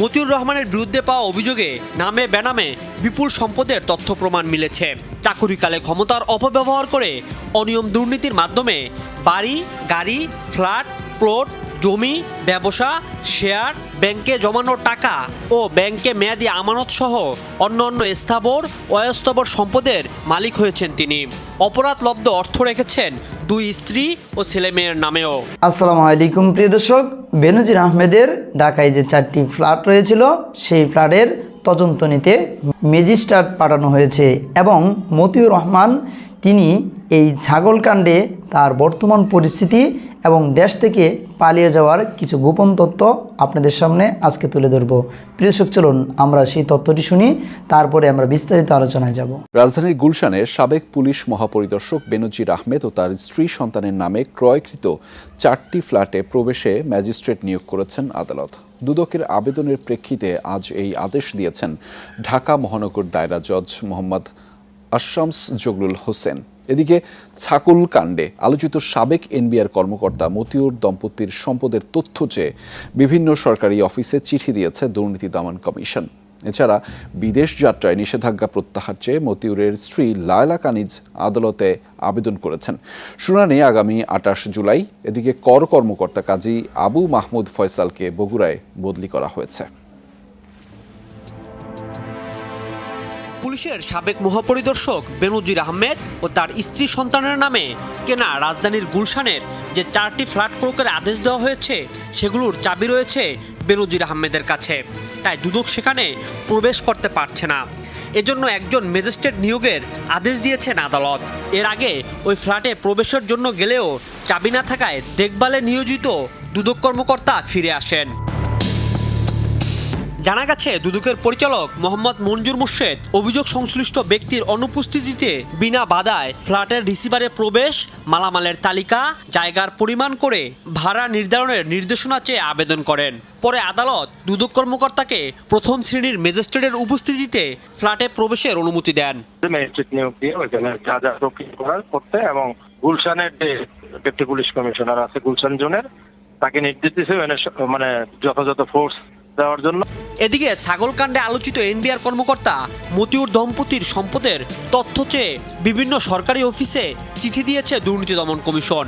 মতিউর রহমানের বিরুদ্ধে পাওয়া অভিযোগে নামে বেনামে বিপুল সম্পদের তথ্য প্রমাণ মিলেছে। চাকুরিকালে ক্ষমতার অপব্যবহার করে অনিয়ম দুর্নীতির মাধ্যমে বাড়ি, গাড়ি, ফ্ল্যাট, প্লট, জমি, ব্যবসা, শেয়ার, ব্যাংকে জমানো টাকা ও ব্যাংকে মেয়াদি আমানত সহ অন্যান্য স্থাবর, অস্থাবর সম্পদের মালিক হয়েছেন তিনি। অপরাধলব্ধ অর্থ রেখেছেন দুই স্ত্রী ও ছেলে মেয়ের নামেও। আসসালামু আলাইকুম, প্রিয় দর্শক। বেনজির আহমেদের ঢাকায় যে চারটি ফ্ল্যাট রয়েছিল, সেই ফ্ল্যাটের তদন্ত নিতে ম্যাজিস্ট্রেট পাঠানো হয়েছে এবং মতিউর রহমান, তিনি এই ছাগলকাণ্ডে তার বর্তমান পরিস্থিতি এবং দেশ থেকে পালিয়ে যাওয়ার কিছু গোপন তথ্য আপনাদের সামনে আজকে তুলে ধরব। প্রিয় দর্শক, চলুন আমরা সেই তথ্যটি শুনি, তারপরে আমরা বিস্তারিত আলোচনায় যাব। রাজধানীর গুলশানের সাবেক পুলিশ মহাপরিদর্শক বেনজির আহমেদ ও তার স্ত্রী সন্তানের নামে ক্রয়কৃত চারটি ফ্ল্যাটে প্রবেশে ম্যাজিস্ট্রেট নিয়োগ করেছেন আদালত। দুদকের আবেদনের প্রেক্ষিতে আজ এই আদেশ দিয়েছেন ঢাকা মহানগর দায়রা জজ মোহাম্মদ আশামস জগলুল হোসেন। এদিকে ছাকুল কাণ্ডে আলোচিত সাবেক এনবিআর কর্মকর্তা মতিউর দম্পতির সম্পদের তথ্য চেয়ে বিভিন্ন সরকারি অফিসে চিঠি দিয়েছে দুর্নীতি দমন কমিশন। এছাড়া বিদেশ যাত্রায় নিষেধাজ্ঞা প্রত্যাহার চেয়ে মতিউরের স্ত্রী লায়লা কানিজ আদালতে আবেদন করেছেন। শুনানি আগামী আটাশ জুলাই। এদিকে কর কর্মকর্তা কাজী আবু মাহমুদ ফয়সালকে বগুড়ায় বদলি করা হয়েছে। পুলিশের সাবেক মহাপরিদর্শক বেনজির আহমেদ ও তার স্ত্রী সন্তানের নামে কেনা রাজধানীর গুলশানের যে চারটি ফ্ল্যাট ক্রোকের আদেশ দেওয়া হয়েছে, সেগুলোর চাবি রয়েছে বেনজির আহমেদের কাছে। তাই দুদক সেখানে প্রবেশ করতে পারছে না। এজন্য একজন ম্যাজিস্ট্রেট নিয়োগের আদেশ দিয়েছেন আদালত। এর আগে ওই ফ্ল্যাটে প্রবেশের জন্য গেলেও চাবি না থাকায় দেখভালে নিয়োজিত দুদক কর্মকর্তা ফিরে আসেন। জানা গেছে, দুদকের পরিচালক মোহাম্মদ মঞ্জুর মুর্শেদ অভিযোগ সংশ্লিষ্ট ব্যক্তির অনুপস্থিতিতে বিনা বাধায় ফ্ল্যাটের রিসিভারে প্রবেশ, মালামালের তালিকা, জায়গার পরিমাণ করে ভাড়া নির্ধারণের নির্দেশনা চেয়ে আবেদন করেন। পরে আদালত দুদক কর্মকর্তাকে প্রথম শ্রেণির ম্যাজিস্ট্রেটের উপস্থিতিতে ফ্ল্যাটে প্রবেশের অনুমতি দেন। দিয়ে যা করতে এবং গুলশানের যে ডেপুটি পুলিশ কমিশনার আছে, গুলশান জোনের, তাকে নির্দেশ দিয়েছে মানে মানে যথাযথ ফোর্স দেওয়ার জন্য। এদিকে ছাগলকাণ্ডে আলোচিত এনবিআর কর্মকর্তা মতিউর দম্পতির সম্পদের তথ্য চেয়ে বিভিন্ন সরকারি অফিসে চিঠি দিয়েছে দুর্নীতি দমন কমিশন।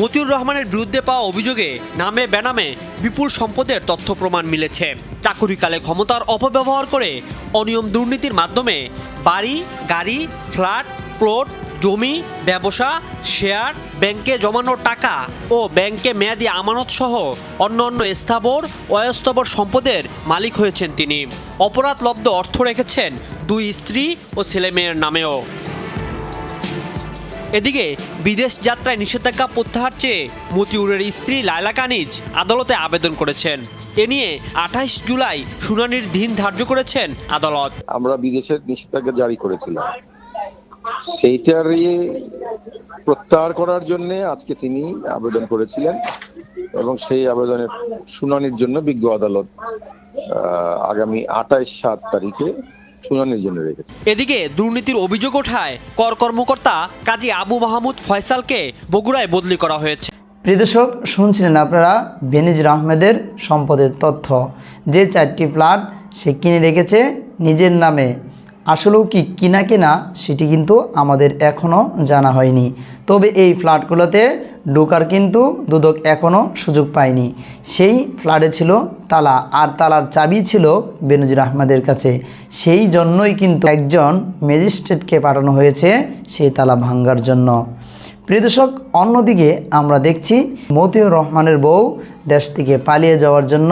মতিউর রহমানের বিরুদ্ধে পাওয়া অভিযোগে নামে বেনামে বিপুল সম্পদের তথ্য প্রমাণ মিলেছে। চাকুরিকালে ক্ষমতার অপব্যবহার করে অনিয়ম দুর্নীতির মাধ্যমে বাড়ি, গাড়ি, ফ্ল্যাট, প্লট জমি, ব্যবসা, শেয়ার, ব্যাংকে জমানো টাকা ও ব্যাংকে মেয়াদি আমানত সহ অন্য অন্য স্থাবর, অস্থাবর সম্পদের মালিক হয়েছেন তিনি। অপরাধলব্ধ অর্থ রেখেছেন দুই স্ত্রী ও ছেলেমেয়ের নামেও। এদিকে বিদেশ যাত্রায় নিষেধাজ্ঞা প্রত্যাহার চেয়ে মতিউরের স্ত্রী লায়লা কানিজ আদালতে আবেদন করেছেন। এ নিয়ে আঠাইশ জুলাই শুনানির দিন ধার্য করেছেন আদালত। আমরা বিদেশের নিষেধাজ্ঞা জারি করেছিলাম। সেইটারই প্রত্যাহার করার জন্য আজকে তিনি আবেদন করেছিলেন এবং সেই আবেদনের শুনানির জন্য বিজ্ঞ আদালত আহ, আগামী আঠাইশ সাত তারিখে শুনানির জন্য রেখেছে এদিকে দুর্নীতির অভিযোগ ওঠায় কর কর্মকর্তা কাজী আবু মাহমুদ ফয়সালকে বগুড়ায় বদলি করা হয়েছে। প্রিয় দর্শক শুনছিলেন আপনারা বেনিজুর আহমেদের সম্পদের তথ্য। যে চারটি ফ্ল্যাট সে কিনে রেখেছে নিজের নামে। আসলেও কি কিনা কিনা সেটি কিন্তু আমাদের এখনও জানা হয়নি। তবে এই ফ্ল্যাটগুলোতে ঢোকার কিন্তু দুদক এখনও সুযোগ পায়নি। সেই ফ্ল্যাটে ছিল তালা, আর তালার চাবি ছিল বেনজির আহমেদের কাছে। সেই জন্যই কিন্তু একজন ম্যাজিস্ট্রেটকে পাঠানো হয়েছে সেই তালা ভাঙ্গার জন্য। প্রিয় দর্শক, অন্যদিকে আমরা দেখছি মতিউর রহমানের বউ দেশ থেকে পালিয়ে যাওয়ার জন্য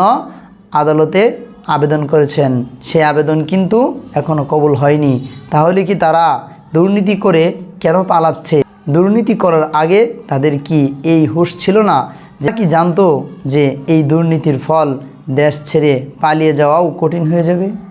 আদালতে আবেদন করেছেন। সে আবেদন কিন্তু এখনও কবুল হয়নি। তাহলে কি তারা দুর্নীতি করে কেন পালাচ্ছে? দুর্নীতি করার আগে তাদের কি এই হুশ ছিল না? যা কি জানতো যে এই দুর্নীতির ফল দেশ ছেড়ে পালিয়ে যাওয়াও কঠিন হয়ে যাবে?